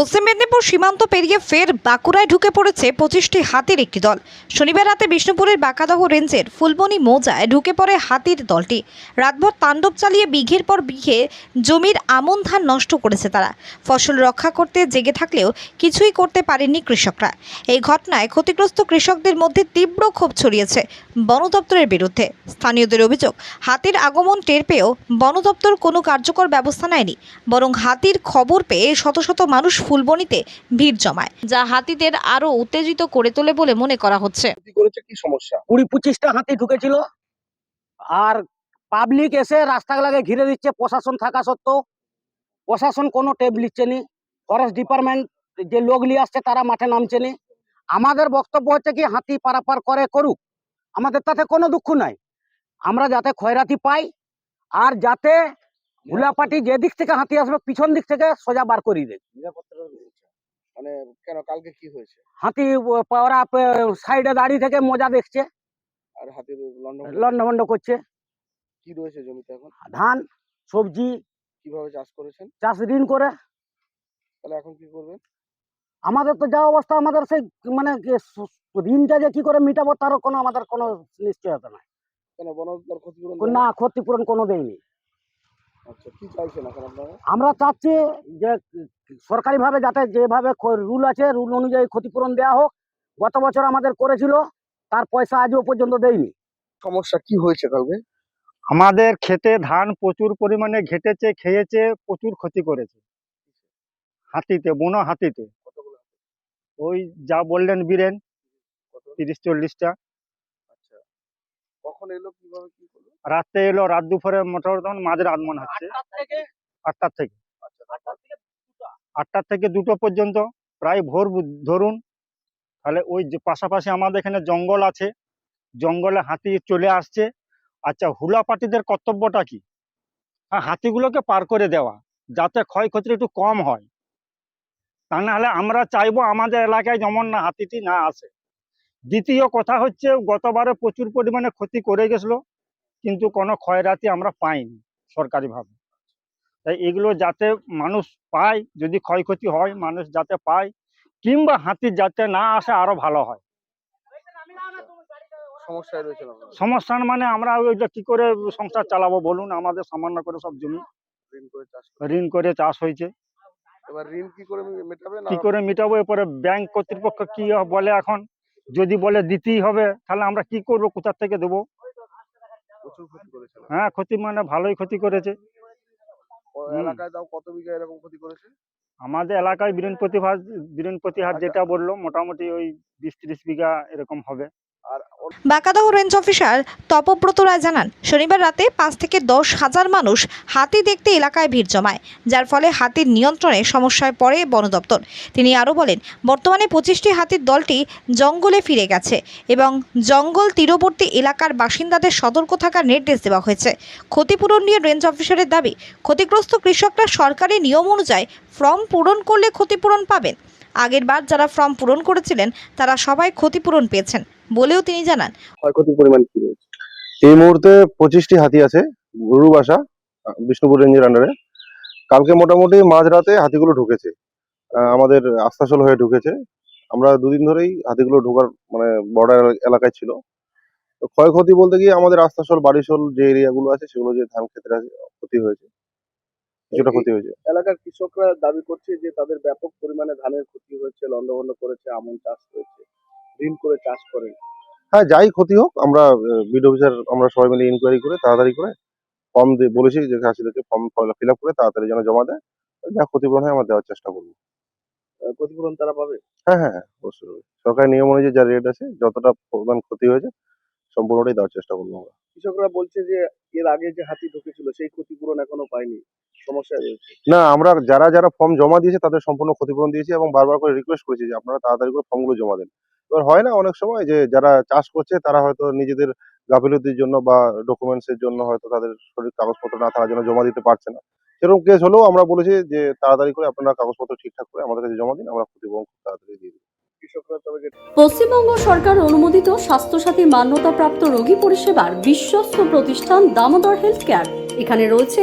পশ্চিম মেদিনীপুর সীমান্ত পেরিয়ে ফের বাঁকুড়ায় ঢুকে পড়েছে পঁচিশটি হাতির একটি দল। শনিবার রাতে বিষ্ণুপুরের বাঁকাদহ রেঞ্জের ফুলবনি মৌজায় ঢুকে পড়ে হাতির দলটি। রাতভর তাণ্ডব চালিয়ে বিঘের পর বিঘে জমির আমন ধান নষ্ট করেছে তারা। ফসল রক্ষা করতে জেগে থাকলেও কিছুই করতে পারেননি কৃষকরা। এই ঘটনায় ক্ষতিগ্রস্ত কৃষকদের মধ্যে তীব্র ক্ষোভ ছড়িয়েছে। বন দপ্তরের বিরুদ্ধে। স্থানীয়দের অভিযোগ, হাতির আগমন টের পেয়েও বন দপ্তর কোনো কার্যকর ব্যবস্থা নেয়নি, বরং হাতির খবর পেয়ে শত শত মানুষ ফুলবনিতে ভিড় জমায়। যা হাতিদের আরও উত্তেজিত করে তোলে বলে মনে করা হচ্ছে। কি সমস্যা? কুড়ি পঁচিশটা হাতি ঢুকেছিল, আর পাবলিক এসে রাস্তাগুলোকে ঘিরে দিচ্ছে, প্রশাসন থাকা সত্ত্বেও। প্রশাসন কোনো টেপ নিচ্ছে নি ফরেস্ট ডিপার্টমেন্ট যে লোক নিয়ে আসছে তারা মাঠে নামছে নি। আমাদের বক্তব্য হচ্ছে কি, হাতি পারাপার করে করুক। আমাদের তাতে কোনো দুঃখ নাই। আমরা যাতে খয়রাতি পাই আর যাতে ভুলাপাটি যে দিক থেকে হাতি আসবে পিছন দিক থেকে সোজা বার করিয়ে দেয়। মানে কেন কালকে কি হয়েছে? হাতি ওরা সাইডে দাঁড়িয়ে থেকে মজা দেখছে। আর লন্ডন লন্ডভন্ড করছে। কি রয়েছে জমিতে এখন? ধান সবজি। কীভাবে চাষ করেছেন? চাষ ঋণ করে। তাহলে এখন কি করবেন? আমাদের তো যা অবস্থা আমাদের সেই মানে ঋণটা যে কি করে মিটাবো তারও কোনো আমাদের কোনো নিশ্চয়তা নাই। না ক্ষতিপূরণ কোনো দেয়নি। আচ্ছা কি চাইছেন এখন আপনারা? আমরা চাচ্ছি যে সরকারিভাবে যাতে যেভাবে রুল আছে রুল অনুযায়ী ক্ষতিপূরণ দেওয়া হোক গত বছর আমাদের করেছিল তার পয়সা আজও পর্যন্ত দেয়নি। সমস্যা কি হয়েছে কালকে? আমাদের খেতে ধান প্রচুর পরিমাণে ঘেটেছে খেয়েছে প্রচুর ক্ষতি করেছে। হাতিতে বুনো হাতিতে? ওই যা বললেন বীরেন তিরিশ চল্লিশটা। আচ্ছা। কখন এলো কীভাবে কি করল? রাত্রে এলো রাত দুপুরে মোটর তখন মাঝ রাত মনে হচ্ছে। আটটার থেকে? আচ্ছা আটটার থেকে দুটো। পর্যন্ত প্রায় ভোর ধরুন। তাহলে ওই যে পাশাপাশি আমাদের এখানে জঙ্গল আছে। জঙ্গলে হাতি চলে আসছে। আচ্ছা হুলা পার্টিদের কর্তব্যটা কি? হ্যাঁ হাতিগুলোকে পার করে দেওয়া যাতে ক্ষয়ক্ষতি একটু কম হয়। তা না হলে আমরা চাইব আমাদের এলাকায় যেমন না হাতিটি না আসে। দ্বিতীয় কথা হচ্ছে গতবারে প্রচুর পরিমাণে ক্ষতি করে গেছিল কিন্তু কোনো ক্ষয়রাতি আমরা পাইনি সরকারিভাবে। তাই এগুলো যাতে মানুষ পায় যদি ক্ষয়ক্ষতি হয় মানুষ যাতে পায় কিংবা হাতি যাতে না আসে আরও ভালো হয়। সমস্যার মানে আমরা ওইটা কি করে সংসার চালাবো বলুন আমাদের সামান্য করে সব জমি ঋণ করে চাষ হয়েছে। এবার ঋণ কি করে মি- মেটাবেন কি করে মিটাবো? এরপরে ব্যাংক কর্তৃপক্ষ কি বলে এখন? যদি বলে দিতেই হবে তাহলে আমরা কি করব? কোথার থেকে দেবো? হ্যাঁ ক্ষতি মানে ভালোই ক্ষতি করেছে। এলাকায় তাও কত বিঘা এরকম ক্ষতি করেছে? আমাদের এলাকায় বীরেন প্রতিভা বীরেন প্রতিহার যেটা বলল মোটামুটি ওই বিশ ত্রিশ বিঘা এরকম হবে। বাঁকাদহ রেঞ্জ অফিসার তপব্রত রায় জানান, শনিবার রাতে পাঁচ থেকে দশ হাজার মানুষ হাতি দেখতে এলাকায় ভিড় জমায়, যার ফলে হাতির নিয়ন্ত্রণে সমস্যায় পড়ে বন দপ্তর। তিনি আরও বলেন, বর্তমানে পঁচিশটি হাতির দলটি জঙ্গলে ফিরে গেছে এবং জঙ্গল তীরবর্তী এলাকার বাসিন্দাদের সতর্ক থাকার নির্দেশ দেওয়া হয়েছে। ক্ষতিপূরণ নিয়ে রেঞ্জ অফিসারের দাবি, ক্ষতিগ্রস্ত কৃষকরা সরকারি নিয়ম অনুযায়ী ফর্ম পূরণ করলে ক্ষতিপূরণ পাবেন। আগের বার যারা ফর্ম পূরণ করেছিলেন, তারা সবাই ক্ষতিপূরণ পেয়েছেন বলেও তিনি জানান। ক্ষয়ক্ষতির পরিমাণ কি রয়েছে? এই মুহূর্তে পঁচিশটি হাতি আছে, গরু বাসা বিষ্ণুপুর রেঞ্জের আন্ডারে কালকে মোটামুটি মাঝরাতে হাতিগুলো ঢুকেছে। আমাদের আস্তাসল হয়ে ঢুকেছে। আমরা দুদিন ধরেই হাতিগুলো ঢোকার মানে বর্ডার এলাকায় ছিল। তো ক্ষয়ক্ষতি বলতে গিয়ে আমাদের আস্তাসল বারিশল যে এরিয়াগুলো আছে, সেগুলো যে ধান ক্ষেতের ক্ষতি হয়েছে। কিছুটা ক্ষতি হয়েছে। এলাকার কৃষকরা দাবি করছে যে তাদের ব্যাপক পরিমাণে ধানের ক্ষতি হয়েছে লন্ডভন্ড করেছে আমন চাষ করেছে ঋণ করে চাষ করেন হ্যাঁ যাই ক্ষতি হোক আমরা বিড অফিসার আমরা সবাই মিলে ইনকোয়ারি করে তাড়াতাড়ি করে ফর্ম দিয়ে বলেছি যে চাষিদেরকে ফর্ম ফিল আপ করে তাড়াতাড়ি যেন জমা দেয়। যা ক্ষতিপূরণ হয় আমরা দেওয়ার চেষ্টা করব। ক্ষতিপূরণ তারা পাবে? হ্যাঁ হ্যাঁ হ্যাঁ অবশ্যই। সরকারি নিয়ম অনুযায়ী যা রেট আছে যতটা পরিমাণ ক্ষতি হয়েছে সম্পূর্ণটাই দেওয়ার চেষ্টা করব আমরা। কৃষকরা বলছে যে এর আগে যে হাতি ঢুকেছিল সেই ক্ষতিপূরণ এখনও পায়নি। না আমরা যারা যারা ফর্ম জমা দিয়েছে তাদের সম্পূর্ণ ক্ষতিপূরণ দিয়েছি এবং বারবার করে রিকোয়েস্ট করেছি যে আপনারা তাড়াতাড়ি করে ফর্মগুলো জমা দেন। এবার হয় না অনেক সময় যে যারা চাষ করছে তারা হয়তো নিজেদের গাফিলতির জন্য বা ডকুমেন্টস এর জন্য হয়তো তাদের সঠিক কাগজপত্র না থাকার জন্য জমা দিতে পারছে না। সেরকম কেস হলেও আমরা বলেছি যে তাড়াতাড়ি করে আপনারা কাগজপত্র ঠিকঠাক করে আমাদের কাছে জমা দিন আমরা ক্ষতিপূরণ খুব তাড়াতাড়ি দিয়ে দিই পশ্চিমবঙ্গ সরকার অনুমোদিত স্বাস্থ্যসাথী মান্যতাপ্রাপ্ত রোগী পরিষেবার বিশ্বস্ত প্রতিষ্ঠান দামোদর হেলথ কেয়ার। এখানে রয়েছে